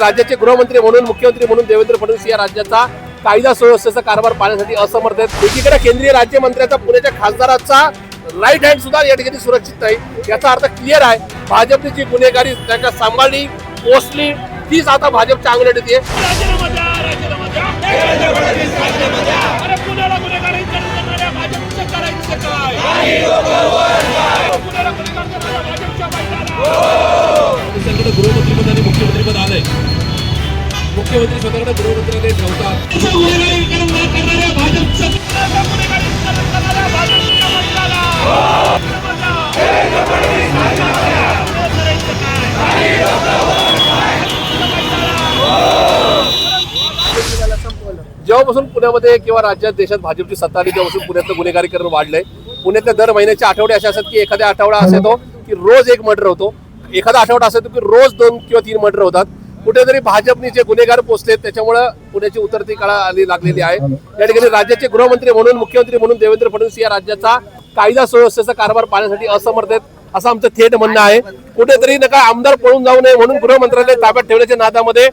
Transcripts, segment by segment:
राज्याचे गृहमंत्री म्हणून मुख्यमंत्री म्हणून देवेंद्र फडणवीस या राज्याचा कायदा सुव्यवस्थेचा कारभार पाहण्यासाठी असमर्थ आहेत. एकीकडे केंद्रीय राज्यमंत्र्याचा पुण्याच्या खासदाराचा राईट हँड सुद्धा या ठिकाणी सुरक्षित नाही. याचा अर्थ क्लिअर आहे. भाजपची जी गुन्हेगारी त्यांना सांभाळली पोचली तीच आता भाजपच्या अंगलट येते. मुख्यमंत्री बैलाला करायचं काय जेव्हापासून पुण्यामध्ये किंवा राज्यात देशात भाजपची सत्ता आली तेव्हापासून पुण्यातलं गुन्हेगारीकरण वाढलंय. पुण्यातल्या दर महिन्याचे आठवडे असे असतात की एखाद्या आठवडा असा येतो की रोज एक मर्डर होतो. एखादा आठवडा असा येतो की रोज दोन किंवा तीन मर्डर होतात. कुठेतरी भाजपने जे गुन्हेगार पोचलेत त्याच्यामुळे पुण्याची उतरती काळा आली लागलेली आहे. या ठिकाणी राज्याचे गृहमंत्री म्हणून मुख्यमंत्री म्हणून देवेंद्र फडणवीस या राज्याचा कायदा सुव्यवस्थेचा कारभार पाहण्यासाठी असमर्थ आहेत असं आमचं थेट म्हणणं आहे. कुठेतरी नका आमदार पळून जाऊ नये म्हणून गृहमंत्रालय ताब्यात ठेवण्याच्या नादामध्ये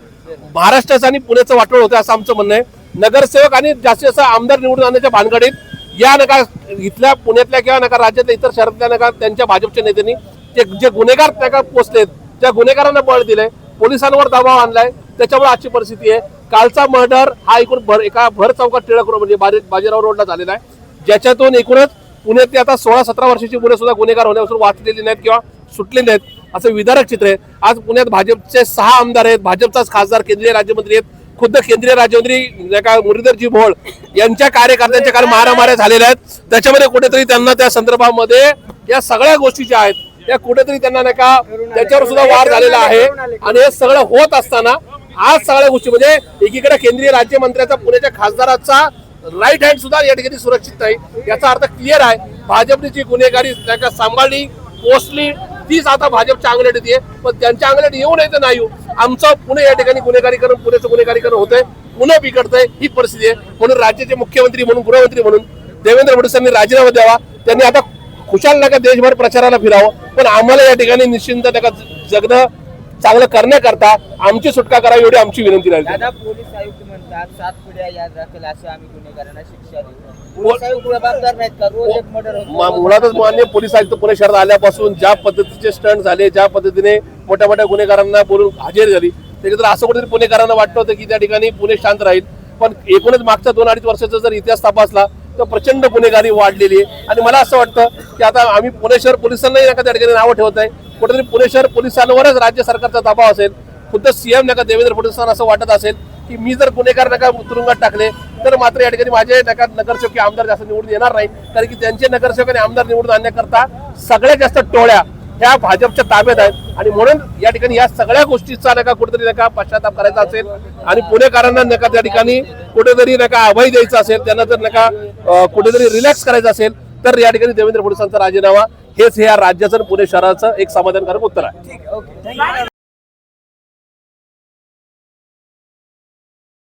महाराष्ट्राचं आणि पुण्याचं वाटोळ होतं असं आमचं म्हणणं आहे. नगरसेवक आणि जास्तीत जास्त आमदार निवडून आणण्याच्या भानगडीत या नका इथल्या पुण्यातल्या किंवा नका राज्यातल्या इतर शहरातल्या नका त्यांच्या भाजपच्या नेत्यांनी जे जे गुन्हेगार नका पोचलेत त्या गुन्हेगारांना बळ दिलंय. पोलिसांवर दबाव आणलाय. त्याच्यामुळे आजची परिस्थिती आहे. कालचा मर्डर हा एकूण भर एका भर चौकात टिळक रोड म्हणजे बाजी- बाजीराव रोडला झालेला आहे. ज्याच्यातून एकूणच पुण्यातली आता सोळा सतरा वर्षाची मुलं सुद्धा गुन्हेगार होण्यापासून वाचलेली नाहीत किंवा सुटलेली नाहीत असं विदारक चित्र आहे. आज पुण्यात भाजपचे सहा आमदार आहेत. भाजपचाच खासदार केंद्रीय राज्यमंत्री आहेत. खुद्द केंद्रीय राज्यमंत्री म्हणजे का मुरलीधरजी भोळ यांच्या कार्यकर्त्यांच्या काल मारामाऱ्या झालेल्या आहेत. त्याच्यामध्ये कुठेतरी त्यांना त्या संदर्भामध्ये या सगळ्या गोष्टी ज्या आहेत या कुठेतरी त्यांना नाही का त्याच्यावर सुद्धा वार झालेला आहे. आणि हे सगळं होत असताना आज सगळ्या गोष्टी म्हणजे एकीकडे केंद्रीय राज्यमंत्र्याचा पुण्याच्या खासदाराचा राईट हँड सुद्धा या ठिकाणी सुरक्षित नाही. याचा अर्थ क्लिअर आहे. भाजपने जी गुन्हेगारी त्याला सांभाळली पोचली तीच आता भाजपच्या अंगलट येते. पण त्यांच्या अंगलट येऊ नये तर नाही येऊ. आमचं पुणे या ठिकाणी गुन्हेगारीकरण पुण्याचं गुन्हेगारीकरण होतंय. पुन्हा बिघडतंय ही परिस्थिती आहे. म्हणून राज्याचे मुख्यमंत्री म्हणून गृहमंत्री म्हणून देवेंद्र फडणवीस यांनी राजीनामा द्यावा. त्यांनी आता खुशाल नका देशभर प्रचाराला फिरावं. पण आम्हाला या ठिकाणी निश्चिंत नका जगणं चांगलं करण्याकरता आमची सुटका करावी एवढी आमची विनंती राहील. पोलीस आयुक्त म्हणतात सात पिढ्या याद राखेल असे आम्ही गुन्हेगारांना शिक्षा मुळातच मान्य पोलीस आयुक्त पुणे शहरात आल्यापासून ज्या पद्धतीचे स्टंट झाले ज्या पद्धतीने मोठ्या मोठ्या गुन्हेगारांना बोलून हजेरी झाली त्याच्यात असं कुठेतरी पुणेकरांना वाटतं होतं की त्या ठिकाणी पुणे शांत राहील. पण एकूणच मागच्या दोन अडीच वर्षाचा जर इतिहास तपासला तर प्रचंड गुन्हेगारी वाढलेली आहे. आणि मला असं वाटतं की आता आम्ही पुणे शहर पोलिसांनाही नका त्या ठिकाणी नावं ठेवत आहे. कुठेतरी पुणे शहर पोलिसांवरच राज्य सरकारचा दबाव असेल. खुद्द सीएम नका देवेंद्र फडणवीसांना असं वाटत असेल की मी जर गुन्हेगार नका तुरुंगात टाकले तर मात्र या ठिकाणी माझे नका नगरसेवक आमदार जास्त निवडून येणार नाही कारण की त्यांचे नगरसेवक आणि आमदार निवडून आणण्याकरता सगळ्यात जास्त टोळ्या ह्या भाजपच्या ताब्यात आहेत. आणि म्हणून या ठिकाणी या सगळ्या गोष्टीचा नका कुठेतरी नका पश्चाताप करायचा असेल आणि पुणेकरांना नका त्या ठिकाणी कुठेतरी नका अभय द्यायचा असेल त्यांना जर नका कुठेतरी रिलॅक्स करायचा असेल तर या ठिकाणी देवेंद्र फडणवीसांचा राजीनामा हेच ह्या या राज्याचं पुणे शहराचं एक समाधानकारक उत्तर आहे.